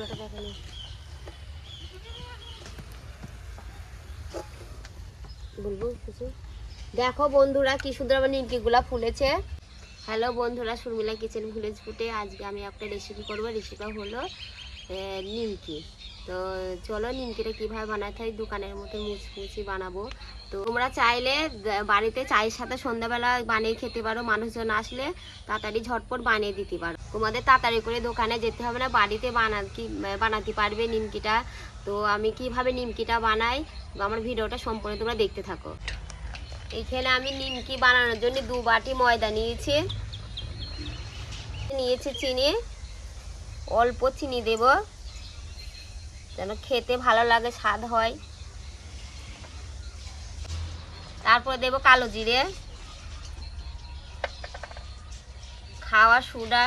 চুলাটা দেখে নি বলব কিছু? দেখো বন্ধুরা কি সুন্দর আমার নিমকিগুলা ফুলেছে। হ্যালো বন্ধুরা, শর্মিলা কিচেন ভিলেজ ফুটে আজকে আমি একটা রেসিপি করব। রেসিপিটা হলো নিমকি। তো চলো নিমকিটা কীভাবে বানাতে হয়, দোকানের মতো মুচমুচি বানাবো। তো তোমরা চাইলে বাড়িতে চায়ের সাথে সন্ধ্যাবেলা বানিয়ে খেতে পারো। মানুষজন আসলে তাড়াতাড়ি ঝটপট বানিয়ে দিতে পারো। তোমাদের তাড়াতাড়ি করে দোকানে যেতে হবে না, বাড়িতে বানা কি, বানাতে পারবে নিমকিটা। তো আমি কীভাবে নিমকিটা বানাই, আমার ভিডিওটা সম্পূর্ণ তোমরা দেখতে থাকো। এখানে আমি নিমকি বানানোর জন্য দু বাটি ময়দা নিয়েছি। নিয়েছি চিনি, অল্প চিনি দেব, যেন খেতে ভালো লাগে, স্বাদ হয়। তারপর দেব কালো জিরে, খাওয়া সুডা।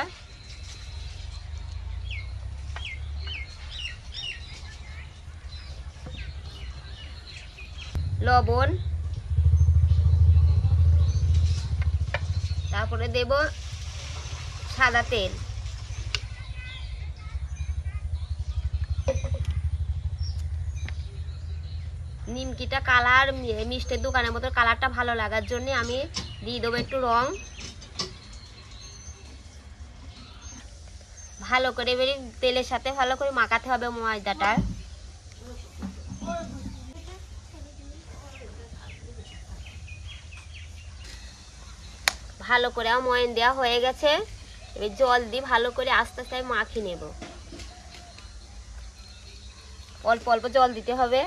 লবণ। তারপরে দেব সাদা তেল। নিমকিটা কালার মিষ্টির দোকানের মতো কালারটা ভালো লাগার জন্য আমি দিয়ে দেবো একটু রং। ভালো করে এবারে তেলের সাথে ভালো করে মাখাতে হবে ময়দাটা। ভালো করে ময়ন দেওয়া হয়ে গেছে। এবার জল দিয়ে ভালো করে আস্তে আস্তে মাখিয়ে নেব। অল্প অল্প জল দিতে হবে।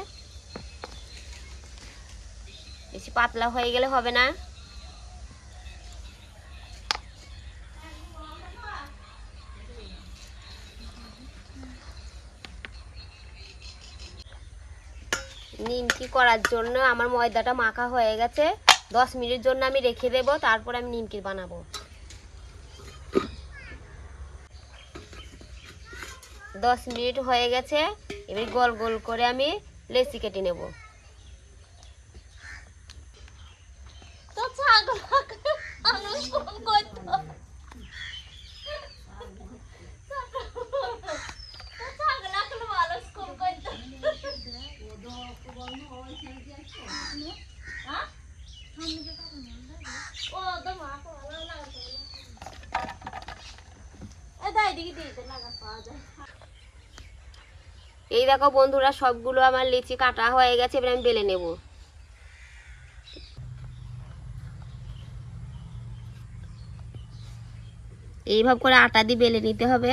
বেশি পাতলা হয়ে গেলে হবে না। নিমকি করার জন্য আমার ময়দাটা মাখা হয়ে গেছে। দশ মিনিট জন্য আমি রেখে দেবো, তারপর আমি নিমকি বানাবো। দশ মিনিট হয়ে গেছে, এবার গোল গোল করে আমি লেসি কেটে নেব তো ছাগল মানুষ কম করতো তো ছাগল এখন মানুষ কম করতো হ্যাঁ? ও তো মাকে ভালো লাগাতো এ দাই দিকে দিতে লাগা পাওয়া যায় এই দেখো বন্ধুরা, সবগুলো আমার লিচি কাটা হয়ে গেছে, এবার আমি বেলে নেব। এইভাবে করে আটা দিয়ে বেলে নিতে হবে।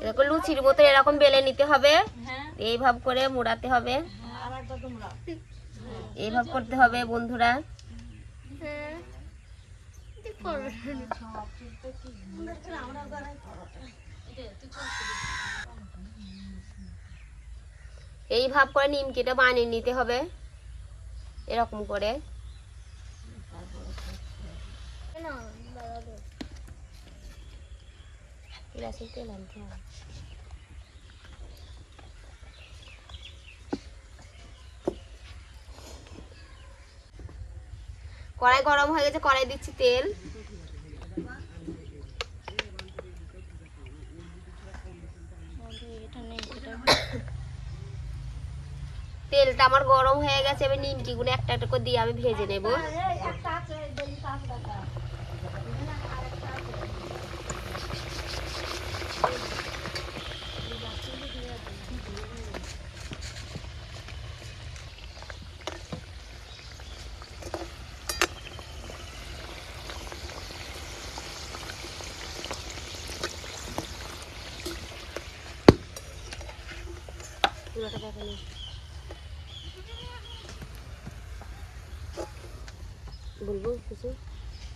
এরকম লুচির মতো এরকম বেলে নিতে হবে। হ্যাঁ। এইভাবে করে মোড়াতে হবে। এইভাবে করতে হবে বন্ধুরা। এইভাবে করে নিমকিটা বানিয়ে নিতে হবে। এরকম করে। গ্লাসে তেল আনতে হবে কড়াই গরম হয়ে গেছে, কড়াই দিচ্ছি তেল। তেলটা আমার গরম হয়ে গেছে, এবার নিমকিগুলো একটা একটা করে দিয়ে আমি ভেজে নেব।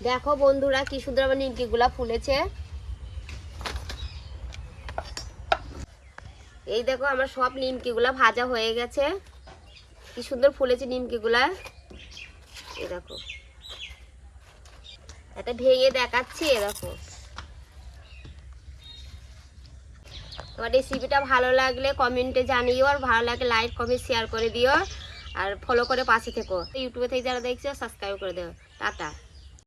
দেখে বন্ধুরা কি সুন্দর আমার নিমকিগুলা ফুলেছে। এই দেখো আমার সব নিমকিগুলা ভাজা হয়ে গেছে। কি সুন্দর ফুলেছে নিমকিগুলা। এই দেখো। একটা ভেঙে দেখাচ্ছি, এ তোমার রেসিপিটা ভালো লাগলে কমেন্টে জানিও আর ভালো লাগলে লাইক কমেন্ট শেয়ার করে দিও আর ফলো করে পাশে থেকো। ইউটিউবে থেকে যারা দেখছ সাবস্ক্রাইব করে দিও। টাটা।